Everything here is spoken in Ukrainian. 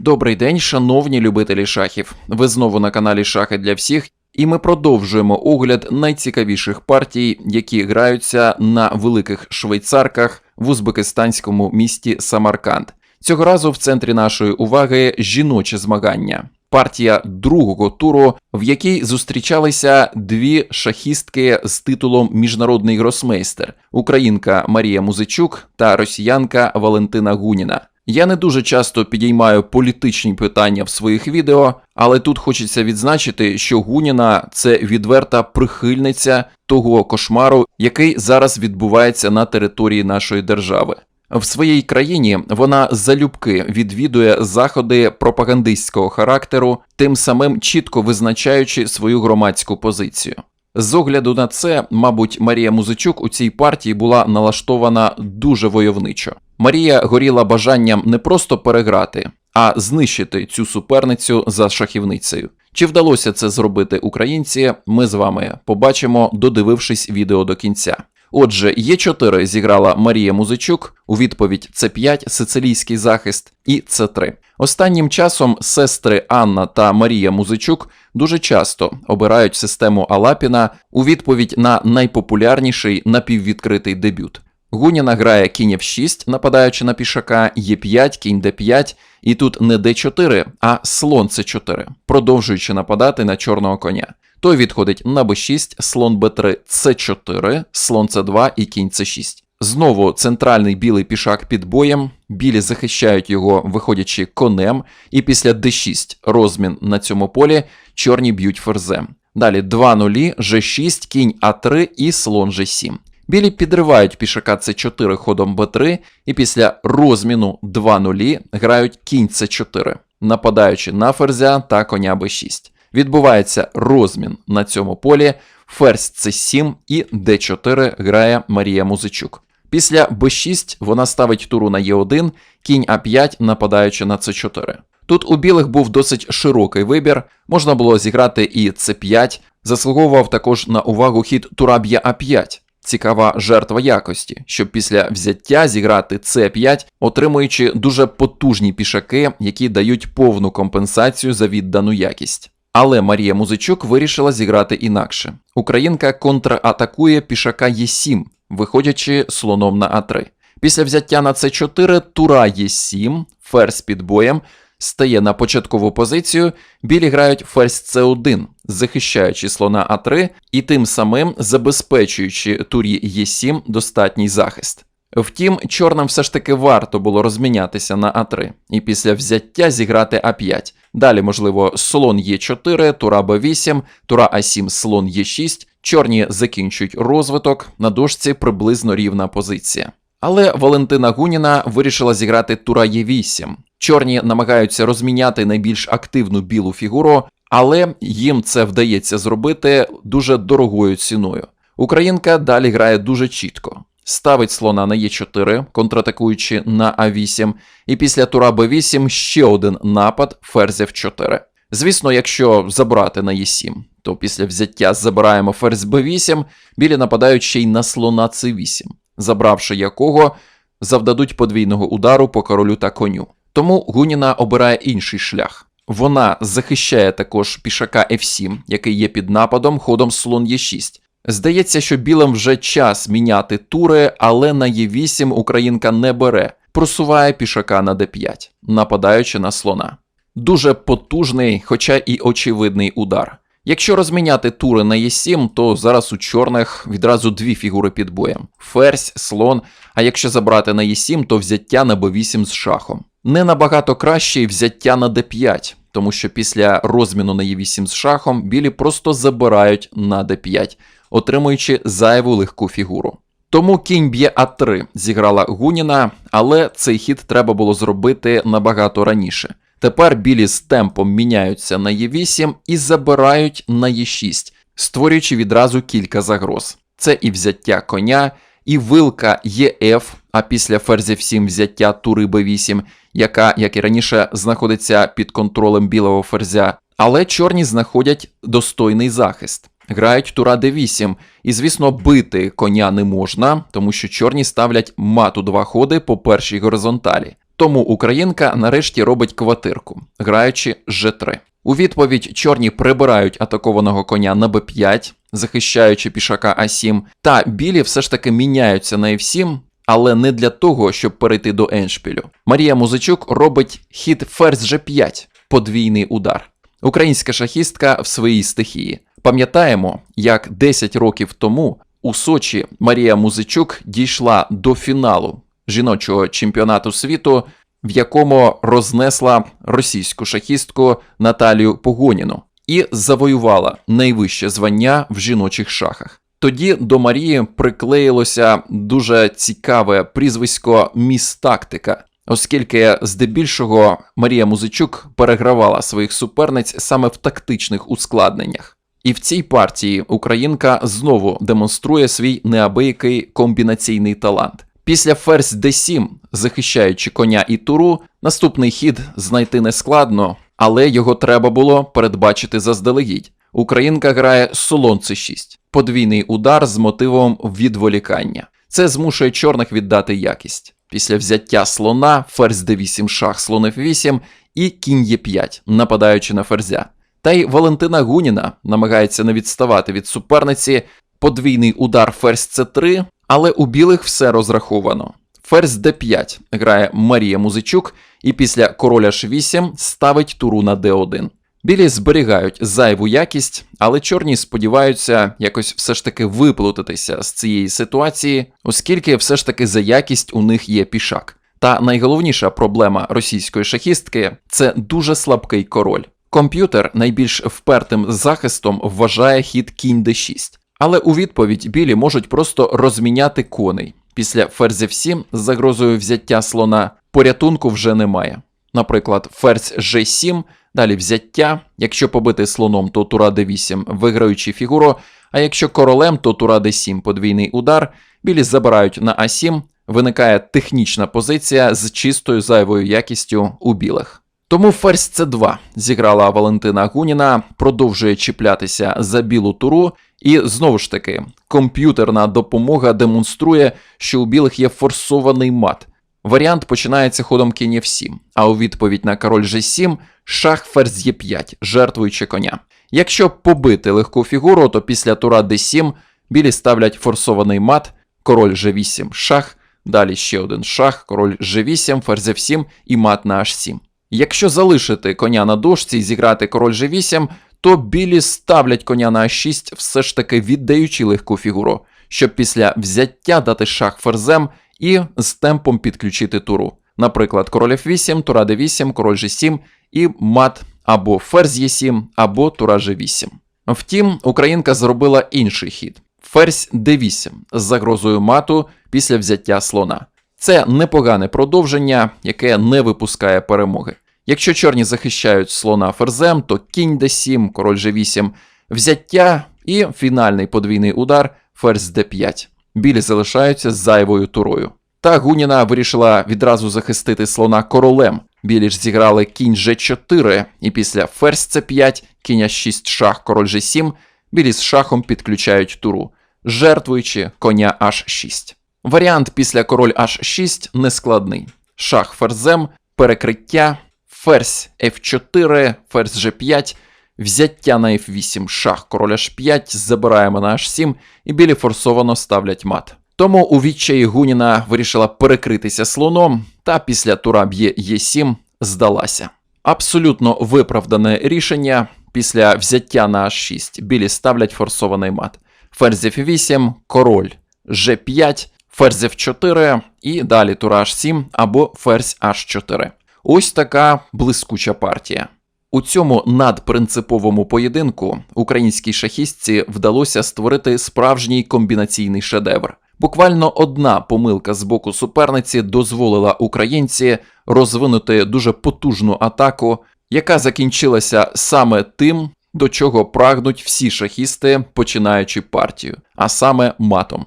Добрий день, шановні любителі шахів. Ви знову на каналі Шахи для всіх, і ми продовжуємо огляд найцікавіших партій, які граються на великих швейцарках в узбекистанському місті Самарканд. Цього разу в центрі нашої уваги жіноче змагання. Партія другого туру, в якій зустрічалися дві шахістки з титулом Міжнародний гросмейстер українка Марія Музичук та росіянка Валентина Гуніна. Я не дуже часто підіймаю політичні питання в своїх відео, але тут хочеться відзначити, що Гуніна це відверта прихильниця того кошмару, який зараз відбувається на території нашої держави. В своїй країні вона залюбки відвідує заходи пропагандистського характеру, тим самим чітко визначаючи свою громадську позицію. З огляду на це, мабуть, Марія Музичук у цій партії була налаштована дуже войовничо. Марія горіла бажанням не просто переграти, а знищити цю суперницю за шахівницею. Чи вдалося це зробити українці? Ми з вами побачимо, додивившись відео до кінця. Отже, Є4 зіграла Марія Музичук, у відповідь С5 сицилійський захист і С3. Останнім часом сестри Анна та Марія Музичук дуже часто обирають систему Алапіна у відповідь на найпопулярніший напіввідкритий дебют. Гуніна грає кінь F6, нападаючи на пішака, Е5, кінь Д5, і тут не Д4, а слон С4, продовжуючи нападати на чорного коня. Той відходить на Б6, слон Б3, С4, слон С2 і кінь С6. Знову центральний білий пішак під боєм, білі захищають його, виходячи конем, і після d6 розмін на цьому полі чорні б'ють ферзем. Далі 2 нулі, G6, кінь А3 і слон G7. Білі підривають пішака С4 ходом Б3, і після розміну 2 нулі грають кінь С4, нападаючи на ферзя та коня Б6. Відбувається розмін на цьому полі, ферзь С7 і Д4 грає Марія Музичук. Після Б6 вона ставить туру на Е1, кінь А5, нападаючи на С4. Тут у білих був досить широкий вибір, можна було зіграти і С5, заслуговував також на увагу хід тура б'є А5. Цікава жертва якості, щоб після взяття зіграти С5, отримуючи дуже потужні пішаки, які дають повну компенсацію за віддану якість. Але Марія Музичук вирішила зіграти інакше. Українка контратакує пішака Е7, виходячи слоном на А3. Після взяття на С4 тура Е7, ферзь під боєм, стає на початкову позицію, білі грають ферзь С1, захищаючи слона А3 і тим самим забезпечуючи турі Е7 достатній захист. Втім, чорним все ж таки варто було розмінятися на А3 і після взяття зіграти А5. Далі, можливо, слон Е4, тура Б8, тура А7, слон Е6. Чорні закінчують розвиток, на дошці приблизно рівна позиція. Але Валентина Гуніна вирішила зіграти тура Е8. Чорні намагаються розміняти найбільш активну білу фігуру, але їм це вдається зробити дуже дорогою ціною. Українка далі грає дуже чітко. Ставить слона на Е4, контратакуючи на А8, і після тура Б8 ще один напад ферзя в 4. Звісно, якщо забрати на Е7, то після взяття забираємо ферзь Б8, білі нападають ще й на слона С8, забравши якого завдадуть подвійного удару по королю та коню. Тому Гуніна обирає інший шлях. Вона захищає також пішака F7, який є під нападом ходом слон Е6. Здається, що білим вже час міняти тури, але на Е8 українка не бере, просуває пішака на d5, нападаючи на слона. Дуже потужний, хоча і очевидний удар. Якщо розміняти тури на Е7, то зараз у чорних відразу дві фігури під боєм: ферзь, слон. А якщо забрати на Е7, то взяття на Б8 з шахом. Не набагато краще й взяття на d5, тому що після розміну на Е8 з шахом білі просто забирають на d5, отримуючи зайву легку фігуру. Тому кінь б'є А3 зіграла Гуніна, але цей хід треба було зробити набагато раніше. Тепер білі з темпом міняються на Е8 і забирають на Е6, створюючи відразу кілька загроз. Це і взяття коня, і вилка ЕФ, а після ферзя 7 взяття тури Б8, яка, як і раніше, знаходиться під контролем білого ферзя. Але чорні знаходять достойний захист. Грають тура d8, і, звісно, бити коня не можна, тому що чорні ставлять мату два ходи по першій горизонталі. Тому українка нарешті робить квартирку, граючи G3. У відповідь чорні прибирають атакованого коня на b5, захищаючи пішака А7, та білі все ж таки міняються на F7, але не для того, щоб перейти до еншпілю. Марія Музичук робить хід ферзь G5, подвійний удар. Українська шахістка в своїй стихії. Пам'ятаємо, як 10 років тому у Сочі Марія Музичук дійшла до фіналу жіночого чемпіонату світу, в якому рознесла російську шахістку Наталію Погоніну і завоювала найвище звання в жіночих шахах. Тоді до Марії приклеїлося дуже цікаве прізвисько Міс Тактика, оскільки здебільшого Марія Музичук перегравала своїх суперниць саме в тактичних ускладненнях. І в цій партії українка знову демонструє свій неабиякий комбінаційний талант. Після ферзь d7, захищаючи коня і туру, наступний хід знайти нескладно, але його треба було передбачити заздалегідь. Українка грає солон c6, подвійний удар з мотивом відволікання. Це змушує чорних віддати якість. Після взяття слона, ферзь d8 шах, слон f8 і кінь e5, нападаючи на ферзя. Та й Валентина Гуніна намагається не відставати від суперниці, подвійний удар ферзь c3, але у білих все розраховано. Ферзь d5 грає Марія Музичук і після короля h8 ставить туру на d1. Білі зберігають зайву якість, але чорні сподіваються якось все ж таки виплутатися з цієї ситуації, оскільки все ж таки за якість у них є пішак. Та найголовніша проблема російської шахістки це дуже слабкий король. Комп'ютер найбільш впертим захистом вважає хід кінь d6. Але у відповідь білі можуть просто розміняти коней. Після ферзь f7 з загрозою взяття слона порятунку вже немає. Наприклад, ферзь g7, далі взяття. Якщо побити слоном, то тура d8, виграючи фігуру, а якщо королем, то тура d7, подвійний удар. Білі забирають на а7, виникає технічна позиція з чистою зайвою якістю у білих. Тому ферзь c2 зіграла Валентина Гуніна, продовжує чіплятися за білу туру, і знову ж таки, комп'ютерна допомога демонструє, що у білих є форсований мат. Варіант починається ходом кінь f7, а у відповідь на король g7 шах ферзь e5, жертвуючи коня. Якщо побити легку фігуру, то після тура d7 білі ставлять форсований мат, король g8 шах, далі ще один шах, король g8, ферзь f7 і мат на h7. Якщо залишити коня на дошці і зіграти король g8, то білі ставлять коня на а6, все ж таки віддаючи легку фігуру, щоб після взяття дати шах ферзем і з темпом підключити туру. Наприклад, король f8, тура d8, король g7 і мат або ферзь e7, або тура g8. Втім, українка зробила інший хід: ферзь d8 з загрозою мату після взяття слона. Це непогане продовження, яке не випускає перемоги. Якщо чорні захищають слона ферзем, то кінь d7, король g8, взяття і фінальний подвійний удар ферзь d5. Білі залишаються зайвою турою. Та Гуніна вирішила відразу захистити слона королем. Білі ж зіграли кінь g4, і після ферзь c5, кінь h6 шах, король g7, білі з шахом підключають туру, жертвуючи коня h6. Варіант після король h6 нескладний. Шах ферзем, перекриття, ферзь f4, ферзь g5, взяття на f8, шах, король h5, забираємо на h7 і білі форсовано ставлять мат. Тому у відчаї Гуніна вирішила перекритися слоном, та після тура б'є Е7 здалася. Абсолютно виправдане рішення. Після взяття на h6 білі ставлять форсований мат. Ферзь f8, король g5, ферзь f4 і далі тура h7 або ферзь h4. Ось така блискуча партія. У цьому надпринциповому поєдинку українській шахістці вдалося створити справжній комбінаційний шедевр. Буквально одна помилка з боку суперниці дозволила українці розвинути дуже потужну атаку, яка закінчилася саме тим, до чого прагнуть всі шахісти, починаючи партію, а саме матом.